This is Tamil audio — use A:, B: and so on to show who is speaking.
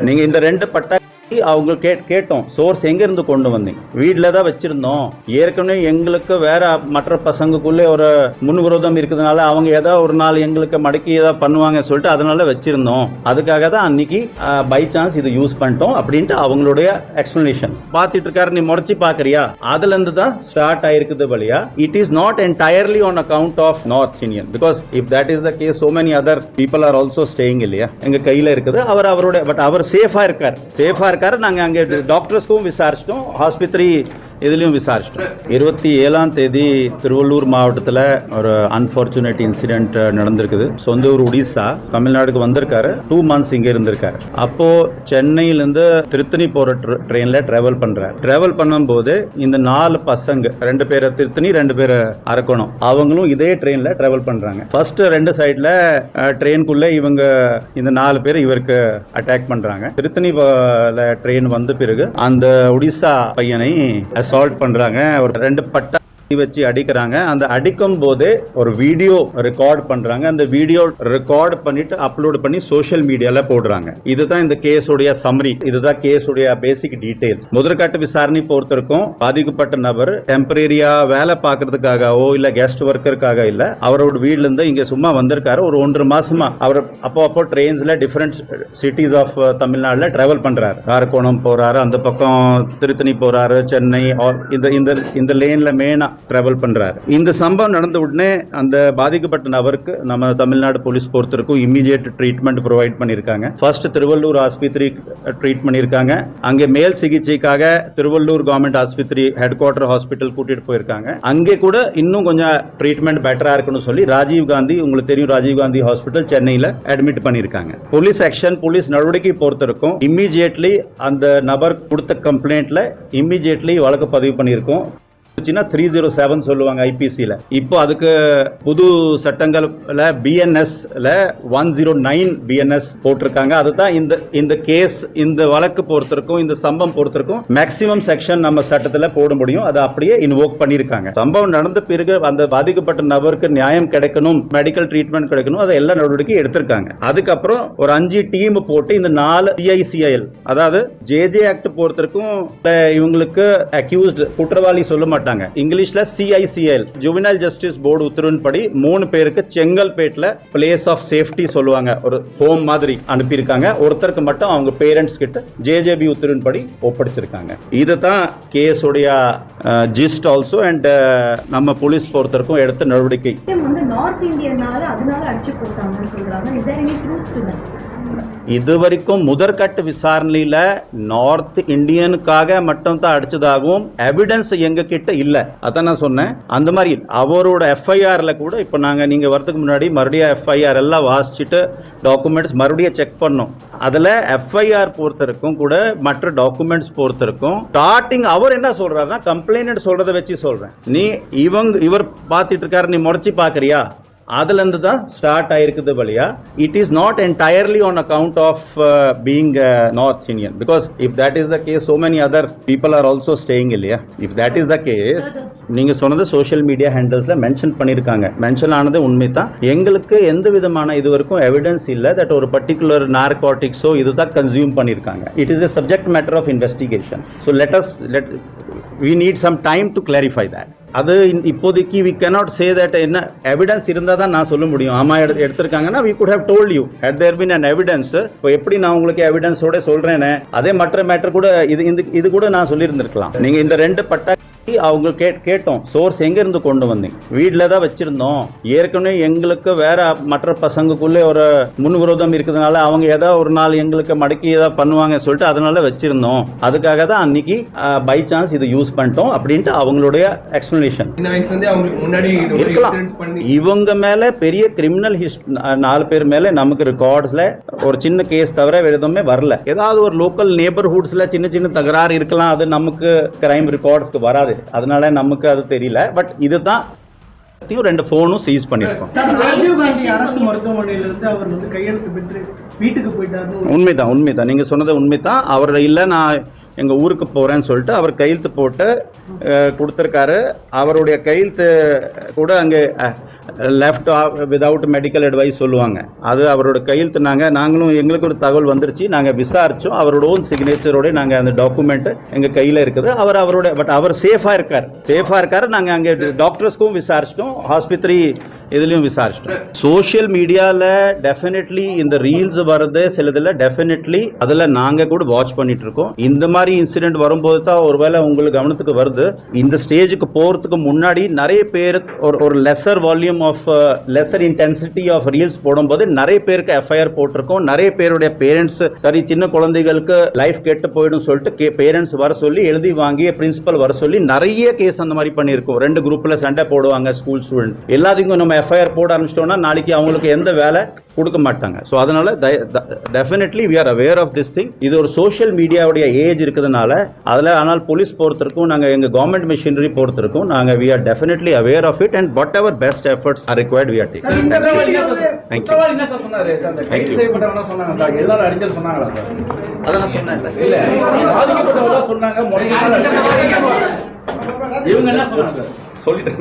A: நீங்க இந்த ரெண்டு பட்டா அவங்க கே கேட்டோம் சோர்ஸ் எங்கேருந்து கொண்டு வந்தீங்க? வீட்டில் தான் வச்சுருந்தோம். ஏற்கனவே எங்களுக்கு வேற மற்ற பசங்களுக்குள்ளே ஒரு முன்விரோதம் இருக்கிறதுனால அவங்க ஏதோ ஒரு நாள் எங்களுக்கு மடக்கி ஏதாவது பண்ணுவாங்க சொல்லிட்டு அதனால வச்சுருந்தோம். அதுக்காக தான் அன்னைக்கு பை சான்ஸ் இது யூஸ் பண்ணிட்டோம் அப்படின்ட்டு அவங்களுடைய எக்ஸ்பிளனேஷன் பார்த்துட்டு இருக்காரு நீ முறைச்சி பார்க்குறியா? அதுல இருந்து தான் ஸ்டார்ட் ஆயிருக்குது வழியா. It is not entirely on account of north Indian because if that is the case so many other people are also staying இல்லையா? எங்கள் கையில் இருக்குது. அவர் அவரோட பட் அவர் சேஃபாக இருக்கார். சேஃபாக இருக்காரு. நாங்க அங்க டாக்டர்ஸ்க்கும் விசாரிச்சிட்டோம். ஆஸ்பத்திரி இதுலேயும் விசாரிச்சிட்டோம். இருபத்தி ஏழாம் தேதி திருவள்ளூர் மாவட்டத்தில் ஒரு அன்பார்ச்சுனேட் இன்சிடென்ட் நடந்திருக்குது. சொந்த ஊர் ஒடிசா தமிழ்நாடுக்கு வந்திருக்காரு. டூ மந்த்ஸ் இங்கே இருந்திருக்காரு. அப்போ சென்னையிலேருந்து திருத்தணி போகிற ட்ரெயினில் ட்ராவல் பண்ணுறாரு ட்ராவல் பண்ணும்போது இந்த நாலு பசங்க ரெண்டு பேரை திருத்தணி ரெண்டு பேரை அரக்கணும் அவங்களும் இதே ட்ரெயினில் ட்ராவல் பண்ணுறாங்க ஃபர்ஸ்ட் ரெண்டு சைடில் ட்ரெயினுக்குள்ளே இவங்க இந்த நாலு பேர் இவருக்கு அட்டாக் பண்ணுறாங்க திருத்தணி ட்ரெயின் வந்த பிறகு அந்த ஒடிசா பையனை சால்வ் பண்றாங்க. ஒரு ரெண்டு பட்டா வச்சு அடிக்கிறாங்க. அந்த அடிக்கும் போதே ஒரு வீடியோ ரெக்கார்ட் பண்றாங்க. அந்த வீடியோ ரெக்கார்ட் பண்ணிட்டு அப்லோட் பண்ணி சோஷியல் மீடியால போடுறாங்க. இதுதான் இந்த கேஸுடைய சம்மரி இதுதான் கேஸுடைய பேசிக் டீடைல்ஸ் முதற்கட்ட விசாரணை பொறுத்திருக்கும் பாதிக்கப்பட்ட நபர் டெம்பரரியா வேலை பார்க்கறதுக்காகவோ இல்ல கெஸ்ட் ஒர்க்கருக்காக இல்ல அவரோட வீட்ல இருந்து இங்க சும்மா வந்திருக்காரு. ஒரு ஒன்றரை மாசமா அவர் அப்போ அப்போ ட்ரெயின்ஸ்ல டிஃபரெண்ட் சிட்டிஸ் ஆஃப் தமிழ்நாடுல டிராவல் பண்றாரு. காரக்கோணம் போறாரு அந்த பக்கம் திருத்தணி போறாரு சென்னை இந்த இந்த இந்த லேன்ல மெயினா ட்ராவல் பண்ணுறார் இந்த சம்பவம் நடந்த உடனே அந்த பாதிக்கப்பட்ட நபருக்கு நம்ம தமிழ்நாடு போலீஸ் பொறுத்தருக்கும் இம்மிடியேட் ட்ரீட்மெண்ட் ப்ரொவைட் பண்ணியிருக்காங்க. ஃபர்ஸ்ட் திருவள்ளூர் ஆஸ்பத்திரி ட்ரீட் பண்ணியிருக்காங்க. அங்கே மேல் சிகிச்சைக்காக திருவள்ளூர் கவர்மெண்ட் ஆஸ்பத்திரி ஹெட் குவார்டர் ஹாஸ்பிட்டல் கூட்டிகிட்டு போயிருக்காங்க. அங்கே கூட இன்னும் கொஞ்சம் ட்ரீட்மெண்ட் பெட்டராக இருக்குன்னு சொல்லி ராஜீவ் காந்தி உங்களுக்கு தெரியும் ராஜீவ் காந்தி ஹாஸ்பிட்டல் சென்னையில் அட்மிட் பண்ணியிருக்காங்க. போலீஸ் ஆக்ஷன் போலீஸ் நடவடிக்கை பொறுத்திருக்கும். இம்மிடியேட்லி அந்த நபர் கொடுத்த கம்ப்ளைண்ட்டில் இம்மிடியேட்லி வழக்கு பதிவு பண்ணியிருக்கோம். த்ரீ ஜீரோ செவன் சொல்லுவாங்க ஐபிசியில் இப்போ அதுக்கு புது சட்டங்கள் பிஎன்எஸ்ல ஒன் ஜீரோ நைன் பிஎன்எஸ் போட்டிருக்காங்க. அதுதான் இந்த இந்த கேஸ் இந்த வழக்கு பொறுத்திருக்கும் இந்த சம்பவம் பொறுத்திருக்கும் மேக்சிமம் செக்ஷன் நம்ம சட்டத்தில் போட முடியும். அதை அப்படியே இன்வோக் பண்ணியிருக்காங்க. சம்பவம் நடந்த பிறகு அந்த பாதிக்கப்பட்ட நபருக்கு நியாயம் கிடைக்கணும் மெடிக்கல் ட்ரீட்மெண்ட் கிடைக்கணும் அதை எல்லா நடவடிக்கையும் எடுத்திருக்காங்க. அதுக்கப்புறம் ஒரு அஞ்சு டீம் போட்டு இந்த நாலு சிஐசிஐஎல் அதாவது ஜேஜே ஆக்ட் பொறுத்திருக்கும் இவங்களுக்கு அக்யூஸ்ட் குற்றவாளி சொல்ல மாட்டாங்க. இங்கிலீஷ்ல சிஐசிஎல் ஜுவினல் ஜஸ்டிஸ் போர்டு உத்தரவின்படி மூணு பேருக்கு செங்கல்பேட்ல பிளேஸ் ஆஃப் சேஃப்டி சொல்லுவாங்க. ஒரு ஹோம் மாதிரி அனுப்பியிருக்காங்க. ஒருத்தருக்கு மட்டும் அவங்க பேரண்ட்ஸ் கிட்ட ஜேஜேபி உத்தரவின்படி ஒப்படைச்சிருக்காங்க. இதுதான் கேஸுடைய ஜிஸ்ட் ஆல்சோ அண்ட் நம்ம போலீஸ் பொறுத்தருக்கும் எடுத்த நடவடிக்கை.
B: வந்து நார்த் இந்தியனால அதனால அடிச்சு போட்டாங்கன்னு சொல்றாங்க. இது
A: வரைக்கும் முதற்கட்ட விசாரணையில் நார்த் இந்தியனுக்காக மட்டும் தான் அடிச்சதாகவும் எவிடன்ஸ் எங்க கிட்ட அதான் நான் சொன்னேன். அந்த மாதிரி அவரோட எஃப்ஐஆரில் கூட இப்போ நாங்கள் நீங்கள் வரதுக்கு முன்னாடி மறுபடியும் எஃப்ஐஆர் எல்லாம் வாசிச்சுட்டு டாக்குமெண்ட்ஸ் மறுபடியும் செக் பண்ணோம். அதில் எஃப்ஐஆர் பொறுத்தருக்கும் கூட மற்ற டாக்குமெண்ட்ஸ் பொறுத்தருக்கும். ஸ்டார்டிங் அவர் என்ன சொல்கிறாருன்னா கம்ப்ளைண்ட் சொல்கிறத வச்சு சொல்கிறேன் நீ இவங்க இவர் பார்த்துட்டு இருக்காரு நீ முறைச்சி பார்க்குறியா? அதுலேருந்து தான் ஸ்டார்ட் ஆயிருக்குது வழியா. It is not entirely on account of being north Indian because if that is the case so many other people are also staying இல்லையா? If that is the case நீங்கள் சொன்னது சோஷியல் மீடியா ஹேண்டில்ஸில் மென்ஷன் பண்ணியிருக்காங்க மென்ஷன் ஆனது உண்மை தான் எங்களுக்கு எந்த விதமான இது வரைக்கும் எவிடன்ஸ் இல்லை தட் ஒரு பர்டிகுலர் நார்காட்டிக்ஸோ இதுதான் கன்சியூம் பண்ணியிருக்காங்க it is a subject matter of investigation so let us let we need some time to clarify that அது இப்போதைக்கு வி cannot சே தட் என்ன எவிடன்ஸ் இருந்தால் தான் நான் சொல்ல முடியும். ஆமா எடு எடுத்திருக்காங்கன்னா we good how told you had there been an evidence இப்போ எப்படி நான் உங்களுக்கு எவிடன்ஸோட சொல்றேனே அதே மற்ற மேட்டர் கூட இது இந்த இது கூட நான் சொல்லியிருந்திருக்கலாம். நீங்க இந்த ரெண்டு பட்டா அவங்க கே கேட்டோம் சோர்ஸ் எங்க இருந்து கொண்டு வந்தீங்க? வீட்டில் தான் வச்சிருந்தோம். ஏற்கனவே எங்களுக்கு வேற மற்ற பசங்களுக்குள்ளே ஒரு முன்விரோதம் இருக்கிறதுனால அவங்க ஏதோ ஒரு நாள் எங்களுக்கு மடக்கி ஏதாவது பண்ணுவாங்க சொல்லிட்டு அதனால வச்சிருந்தோம். அதுக்காக தான் அன்னைக்கு பை சான்ஸ் இது யூஸ் பண்ணிட்டோம் அப்படின்ட்டு அவங்களுடைய எக்ஸ்பிளனேஷன் இருக்கலாம். இவங்க மேல பெரிய கிரிமினல் ஹிஸ்ட் நாலு பேர் மேல நமக்கு ரெக்கார்ட்ஸ்ல ஒரு சின்ன கேஸ் தவிர வேற எதுவுமே வரல. ஏதாவது ஒரு லோக்கல் நேபர்ஹுட்ஸ்ல சின்ன சின்ன தகராறு இருக்கலாம். அது நமக்கு கிரைம் ரெக்கார்ட்ஸ்க்கு வராது. அதனால நமக்கு அது தெரியல பட் இதுதான் ரெண்டு ஃபோனும் சீஸ்
C: ஒரு
A: உண்மைதான் உண்மைதான். நீங்க சொன்னது உண்மைதான். அவர் இல்லை நான் எங்க ஊருக்கு போறேன்னு சொல்லிட்டு அவர் கையெழுத்து போட்டு கொடுத்திருக்காரு. அவருடைய கையெழுத்து கூட அங்கே லெஃப்ட் விதவுட் மெடிக்கல் அட்வைஸ் சொல்லுவாங்க. அது அவரோட கையெழுத்துனாங்க நாங்களும் எங்களுக்கு ஒரு தகவல் வந்துருச்சு. நாங்கள் விசாரித்தோம் அவரோட ஓன் சிக்னேச்சரோட நாங்கள் அந்த டாக்குமெண்ட்டு எங்கள் கையில் இருக்குது. அவர் அவரோட பட் அவர் சேஃபாக இருக்கார். சேஃபாக இருக்கார். நாங்கள் அங்கே டாக்டர்ஸ்க்கும் விசாரிச்சிட்டோம். ஆஸ்பத்திரி இதுலேயும் விசாரிச்சிட்டோம். சோஷியல் மீடியாவில் டெஃபினெட்லி இந்த ரீல்ஸ் வர்றது சிலதில் டெஃபினெட்லி அதில் நாங்கள் கூட வாட்ச் பண்ணிட்டு இருக்கோம். இந்த மாதிரி இன்சிடென்ட் வரும்போது தான் ஒருவேளை உங்களுக்கு கவனத்துக்கு வருது. இந்த ஸ்டேஜுக்கு போகிறதுக்கு முன்னாடி நிறைய பேர் ஒரு ஒரு lesser volume of lesser intensity of reels போடும்போது நிறைய பேருக்கு எஃப்ஐஆர் போட்டிருக்கோம். நிறைய பேருடைய பேரண்ட்ஸ் சரி சின்ன குழந்தைகளுக்கு லைஃப் கெட்டு போயிடும் சொல்லிட்டு பேரண்ட்ஸ் வர சொல்லி எழுதி வாங்கி பிரின்சிபல் வர சொல்லி நிறைய கேஸ் அந்த மாதிரி பண்ணியிருக்கோம். ரெண்டு குரூப்பில் சண்டை போடுவாங்க ஸ்கூல் ஸ்டூடெண்ட் எல்லாத்துக்கும் நம்ம எஃப்ஐஆர் போட ஆரம்பிச்சிட்டோம்னா நாளைக்கு அவங்களுக்கு எந்த வேலை கொடுக்க மாட்டாங்க. ஸோ அதனால definitely we are aware of this thing இது ஒரு சோஷியல் மீடியாவுடைய ஏஜ் இருக்கிறதுனால அதில் ஆனால் போலீஸ் பொறுத்திருக்கும் நாங்கள் எங்கள் கவர்மெண்ட் மிஷினரி பொறுத்திருக்கும் நாங்கள் we are definitely aware of it and whatever best efforts are required we are take
C: sir, குற்றவாளி என்ன சார்?
A: Thank you.
C: குற்றவாளி என்ன சார் சொன்னாரு? சார் அந்த
A: Thank
C: கைது
A: you.
C: செய்யப்பட்டவங்க சொன்னாங்க சார். எல்லாரும் அடிச்சல் சொன்னாங்களா சார்?
A: அதெல்லாம் சொன்னேன்
C: இல்ல பாதிக்கப்பட்டவங்க சொன்னாங்க இவங்க என்ன சொன்னாங்க?
A: சொல்லிட்டு